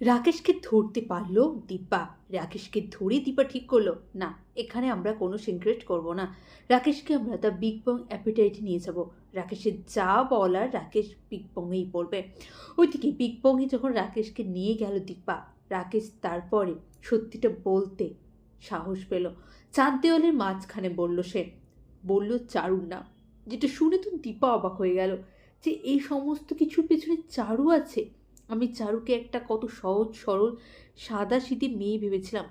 রাকেশকে ধরতে পারল দীপা। রাকেশকে ধরে দীপা ঠিক করল, না, এখানে আমরা কোনো সিক্রেট করব না। রাকেশকে আমরা তার বিগ বং অ্যাপিটাইটে নিয়ে যাব। রাকেশের যা বলার রাকেশ বিগ বংয়েই পড়বে ওইদিকে বিগ বংয়ে যখন রাকেশকে নিয়ে গেল দীপা, রাকেশ তারপরে সত্যিটা বলতে সাহস পেল। চাঁদ দেওয়ালের মাঝখানে বলল সে, বলল চারুর নাম। যেটা শুনে তো দীপা অবাক হয়ে গেল যে এই সমস্ত কিছুর পেছনে চারু আছে। আমি চারুকে একটা কত সহজ, সরল, সাদা শীতে মেয়ে ভেবেছিলাম।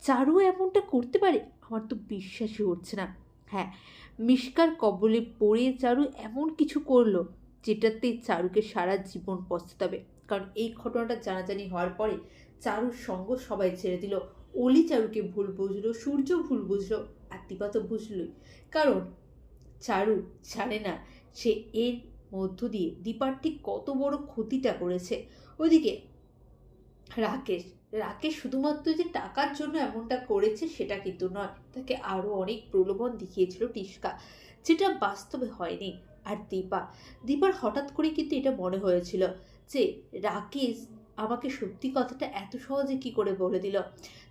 চারু এমনটা করতে পারে? আমার তো বিশ্বাসই হচ্ছে না। হ্যাঁ মিষ্কার কবলে পড়ে চারু এমন কিছু করল যেটাতে চারুকে সারা জীবন পস্তাবে কারণ এই ঘটনাটা জানাজানি হওয়ার পরে চারুর সঙ্গ সবাই ছেড়ে দিল। অলি চারুকে ভুল বুঝলো, সূর্য ভুল বুঝলো, আর দীপা তো বুঝলই। কারণ চারু জানে না সে এর মধ্য দিয়ে দীপার ঠিক কত বড় ক্ষতিটা করেছে। ওদিকে রাকেশ রাকেশ শুধুমাত্র যে টাকার জন্য এমনটা করেছে সেটা কিন্তু নয়, তাকে আরও অনেক প্রলোভন দেখিয়েছিল টিস্কা যেটা বাস্তবে হয়নি। আর দীপা, দীপার হঠাৎ করে কিন্তু এটা মনে হয়েছিল যে রাকেশ আমাকে সত্যি কথাটা এত সহজে কি করে বলে দিল?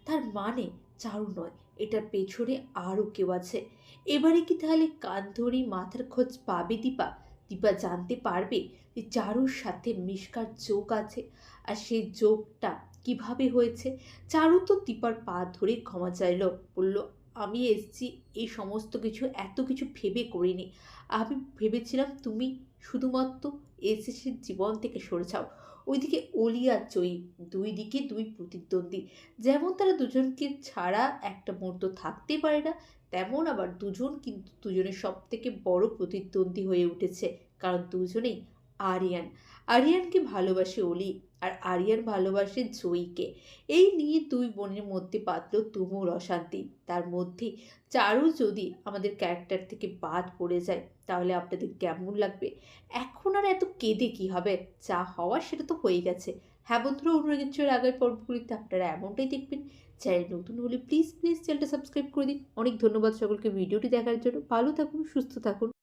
তার মানে চারু নয়, এটার পেছনে আরও কেউ আছে। এবারে কি তাহলে কান ধরি মাথার খোঁজ পাবে দীপা? দীপা জানতে পারবে যে চারুর সাথে মিশকার যোগ আছে আর সেই যোগটা কীভাবে হয়েছে? চারু তো দীপার পা ধরে ক্ষমা চাইল, বলল আমি এসছি, এই সমস্ত কিছু এত কিছু ভেবে করিনি। আমি ভেবেছিলাম তুমি শুধুমাত্র এসেসির জীবন থেকে সরে যাও। ওইদিকে অলি আর জয়ী দুই দিকে দুই প্রতিদ্বন্দ্বী। যেমন তারা দুজনকে ছাড়া একটা মুহূর্ত থাকতে পারে না, তেমন আবার দুজন কিন্তু দুজনের সব থেকে বড় প্রতিদ্বন্দ্বী হয়ে উঠেছে। কারণ দুজনেই আরিয়ান। আরিয়ানকে ভালোবাসে অলি? আর আরিয়ান ভালোবাসে জয়ীকে এই নিয়ে দুই বোনের মধ্যে বাঁধল তুমুল অশান্তি। তার মধ্যে চারু যদি আমাদের ক্যারেক্টার থেকে বাদ পড়ে যায়, তাহলে আপনাদের কেমন লাগবে? এখন আর এত কেঁদে কী হবে? যা হওয়ার সেটা তো হয়ে গেছে। হ্যাঁ বন্ধুরা, অনুরাগের আগের পর্বগুলিতে আপনারা এমনটাই দেখবেন। চ্যানেল নতুন হলে প্লিজ প্লিজ চ্যানেলটা সাবস্ক্রাইব করে দিন। অনেক ধন্যবাদ সকলকে ভিডিওটি দেখার জন্য। ভালো থাকুন, সুস্থ থাকুন।